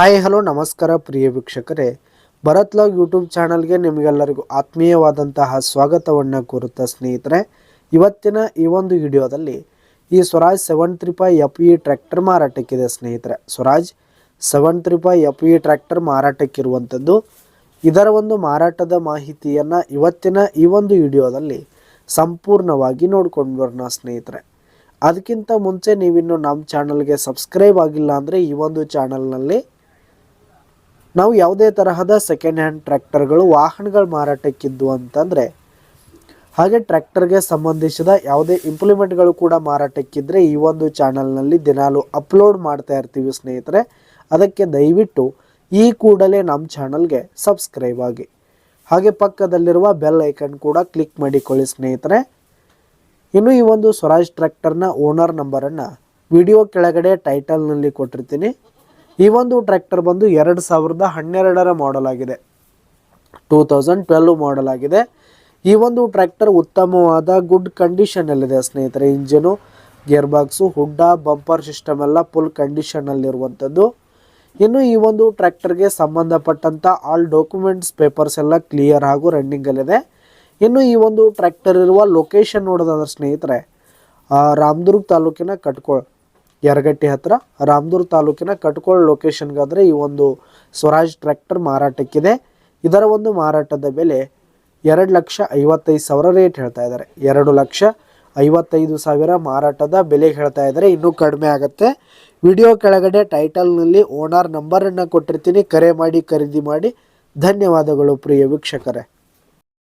Hi, hello, ನಮಸ್ಕಾರ ಪ್ರಿಯ ವೀಕ್ಷಕರೇ. Bharat log YouTube ಚಾನಲ್ಗೆ ನಿಮಗೆಲ್ಲರಿಗೂ ಆತ್ಮೀಯವಾದಂತಹ ಸ್ವಾಗತವನ್ನು ಕೋರುತ್ತಾ ಸ್ನೇಹಿತರೆ. ಇವತ್ತಿನ ಈ ಒಂದು ವಿಡಿಯೋದಲ್ಲಿ ಈ Swaraj seven three five F E tractor ಮಾರಾಟಕ್ಕಿದೆ ಸ್ನೇಹಿತರೆ. Swaraj seven three five F E tractor ಮಾರಾಟಕ್ಕಿರುವಂಥದ್ದು ಇದರ ಒಂದು ಮಾರಾಟದ ಮಾಹಿತಿಯನ್ನು ಇವತ್ತಿನ ಈ ಒಂದು ವಿಡಿಯೋದಲ್ಲಿ ಸಂಪೂರ್ಣವಾಗಿ ನೋಡ್ಕೊಂಡು ಬರೋಣ ಸ್ನೇಹಿತರೆ. ಅದಕ್ಕಿಂತ ಮುಂಚೆ ನೀವಿನ್ನು ನಮ್ಮ ಚಾನಲ್ಗೆ ಸಬ್ಸ್ಕ್ರೈಬ್ ಆಗಿಲ್ಲ ಅಂದರೆ ಈ ಒಂದು ಚಾನಲ್ನಲ್ಲಿ ನಾವು ಯಾವುದೇ ತರಹದ ಸೆಕೆಂಡ್ ಹ್ಯಾಂಡ್ ಟ್ರ್ಯಾಕ್ಟರ್ಗಳು ವಾಹನಗಳು ಮಾರಾಟಕ್ಕಿದ್ದು ಅಂತಂದರೆ, ಹಾಗೆ ಟ್ರ್ಯಾಕ್ಟರ್ಗೆ ಸಂಬಂಧಿಸಿದ ಯಾವುದೇ ಇಂಪ್ಲಿಮೆಂಟ್ಗಳು ಕೂಡ ಮಾರಾಟಕ್ಕಿದ್ದರೆ ಈ ಒಂದು ಚಾನಲ್ನಲ್ಲಿ ದಿನಾಲು ಅಪ್ಲೋಡ್ ಮಾಡ್ತಾ ಇರ್ತೀವಿ ಸ್ನೇಹಿತರೆ. ಅದಕ್ಕೆ ದಯವಿಟ್ಟು ಈ ಕೂಡಲೇ ನಮ್ಮ ಚಾನಲ್ಗೆ ಸಬ್ಸ್ಕ್ರೈಬ್ ಆಗಿ. ಹಾಗೆ ಪಕ್ಕದಲ್ಲಿರುವ ಬೆಲ್ ಐಕನ್ ಕೂಡ ಕ್ಲಿಕ್ ಮಾಡಿಕೊಳ್ಳಿ ಸ್ನೇಹಿತರೆ. ಇನ್ನು ಈ ಒಂದು ಸ್ವರಾಜ್ ಟ್ರ್ಯಾಕ್ಟರ್ನ ಓನರ್ ನಂಬರನ್ನು ವಿಡಿಯೋ ಕೆಳಗಡೆ ಟೈಟಲ್ನಲ್ಲಿ ಕೊಟ್ಟಿರ್ತೀನಿ. ಈ ಒಂದು ಟ್ರ್ಯಾಕ್ಟರ್ ಬಂದು ಎರಡು ಸಾವಿರದ ಹನ್ನೆರಡರ ಮಾಡಲ್ ಆಗಿದೆ. ಟೂ ತೌಸಂಡ್ ಟ್ವೆಲ್ವ್ ಮಾಡಲ್ ಆಗಿದೆ. ಈ ಒಂದು ಟ್ರ್ಯಾಕ್ಟರ್ ಉತ್ತಮವಾದ ಗುಡ್ ಕಂಡೀಷನಲ್ಲಿದೆ ಸ್ನೇಹಿತರೆ. Engine gear box hood bumper system ಎಲ್ಲ ಫುಲ್ ಕಂಡೀಷನಲ್ಲಿರುವಂಥದ್ದು ಇನ್ನು ಈ ಒಂದು ಟ್ರ್ಯಾಕ್ಟರ್ಗೆ ಸಂಬಂಧಪಟ್ಟಂಥ ಆಲ್ ಡಾಕ್ಯುಮೆಂಟ್ಸ್ ಪೇಪರ್ಸ್ ಎಲ್ಲ ಕ್ಲಿಯರ್ ಹಾಗೂ ರನ್ನಿಂಗಲ್ಲಿದೆ ಇನ್ನು ಈ ಒಂದು ಟ್ರ್ಯಾಕ್ಟರ್ ಇರುವ ಲೊಕೇಶನ್ ನೋಡೋದಾದ್ರೆ ಸ್ನೇಹಿತರೆ ರಾಮದುರ್ಗ ತಾಲೂಕಿನ ಕಟ್ಕೋಳ್ ಯರಗಟ್ಟಿ ಹತ್ರ ರಾಮದೂರ್ ತಾಲೂಕಿನ ಕಟ್ಕೋಳ್ ಲೊಕೇಶನ್ಗಾದರೆ ಈ ಒಂದು ಸ್ವರಾಜ್ ಟ್ರ್ಯಾಕ್ಟರ್ ಮಾರಾಟಕ್ಕಿದೆ. ಇದರ ಒಂದು ಮಾರಾಟದ ಬೆಲೆ ಎರಡು ಲಕ್ಷ ಐವತ್ತೈದು ಸಾವಿರ ರೇಟ್ ಹೇಳ್ತಾ ಇದ್ದಾರೆ. ಎರಡು ಲಕ್ಷ ಐವತ್ತೈದು ಸಾವಿರ ಮಾರಾಟದ ಬೆಲೆ ಹೇಳ್ತಾ ಇದ್ದಾರೆ. ಇನ್ನೂ ಕಡಿಮೆ ಆಗುತ್ತೆ. ವಿಡಿಯೋ ಕೆಳಗಡೆ ಟೈಟಲ್ನಲ್ಲಿ ಓನರ್ ನಂಬರನ್ನು ಕೊಟ್ಟಿರ್ತೀನಿ. ಕರೆ ಮಾಡಿ, ಖರೀದಿ ಮಾಡಿ. ಧನ್ಯವಾದಗಳು ಪ್ರಿಯ ವೀಕ್ಷಕರೇ.